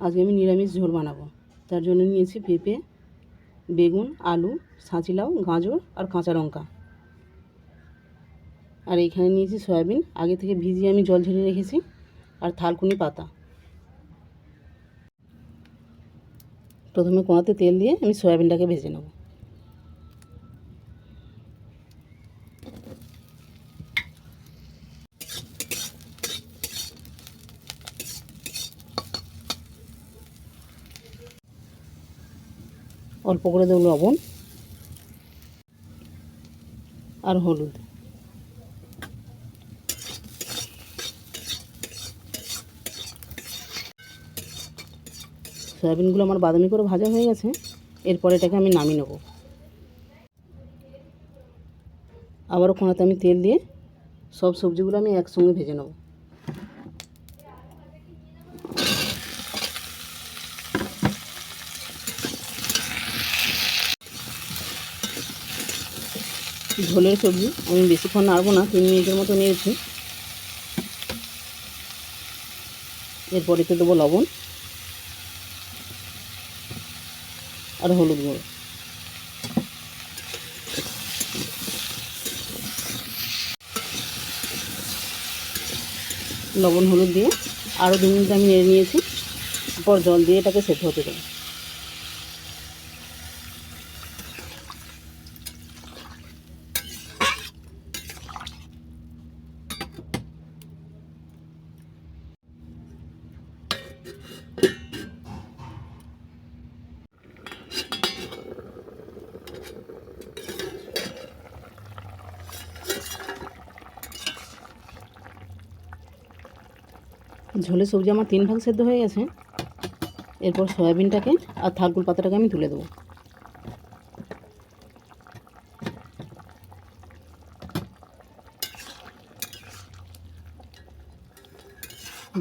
আজকে আমি নিরামিষ ঝোল বানাবো। তার জন্য নিয়েছি পেঁপে, বেগুন, আলু ছাঁচিলাউ গাজর আর কাঁচা লঙ্কা। আর এখানে নিয়েছি সয়াবিন। আগে থেকে ভিজিয়ে আমি জল ঝরিয়ে রেখেছি। আর থালকুনি পাতা। প্রথমে কোনাতে তেল দিয়ে আমি সয়াবিনটাকে ভেজে নেব। অল্প করে দেবো লবণ আর হলুদ। সয়াবিনগুলো আমার বাদামি করে ভাজা হয়ে গেছে, এরপর এটাকে আমি নামিয়ে নেব। আবারও কোনাতে আমি তেল দিয়ে সব সবজিগুলো আমি একসঙ্গে ভেজে নেব। ঝোলের সবজি। আমি বেশিক্ষণ নাড়বো না, তিন মিনিটের মতো নিয়েছি। এরপর এতে দেবো লবণ আর হলুদ গুঁড়ো। লবণ, হলুদ দিয়ে আরও দু মিনিট আমি নিয়েছি। পর জল দিয়ে এটাকে সেদ্ধ হতে দেবো। ঝোলে সবজি আমার তিন ভাগ সেদ্ধ হয়ে গেছে। এরপর সয়াবিনটাকে আর থালকুল পাতাটাকে আমি তুলে দেবো।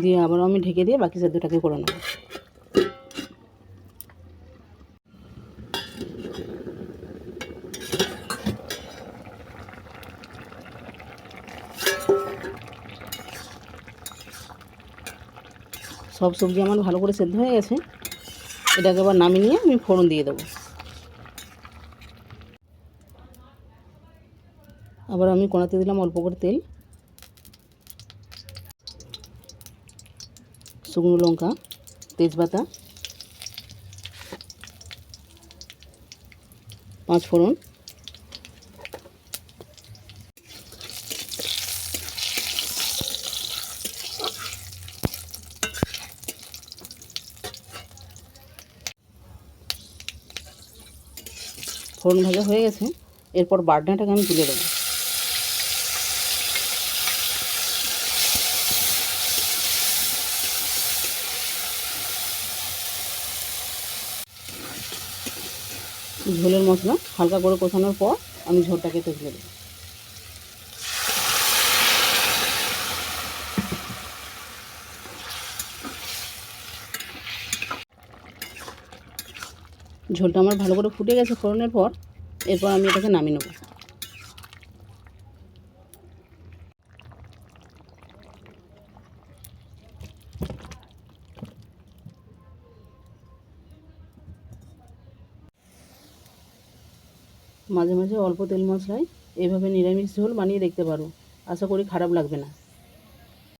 দিয়ে আবারও আমি ঢেকে দিয়ে বাকি সেদ্ধটাকে করে নেব। সব সবজি আমার ভালো করে সেদ্ধ হয়ে গেছে। এটাকে আবার নামিয়ে নিয়ে আমি ফোড়ন দিয়ে দেবো। আবার আমি কড়াতে দিলাম অল্প করে তেল। শুকনো লঙ্কা তেজপাতা পাঁচ ফোড়ন। ফোড়ন ভাজা হয়ে গেছে। এরপর বাটনাটাকে আমি তুলে দেবো। ঝোলের মশলা হালকা করে কষানোর পর আমি ঝোলটাকে তুলে দেবো। ঝোলটা আমার ভালো করে ফুটে গেছে ফোড়নের পর, এরপর আমি এটাকে নামিয়ে নেব। মাঝে মাঝে অল্প তেল মশলায় এভাবে নিরামিষ ঝোল বানিয়ে দেখতে পারো। আশা করি খারাপ লাগবে না।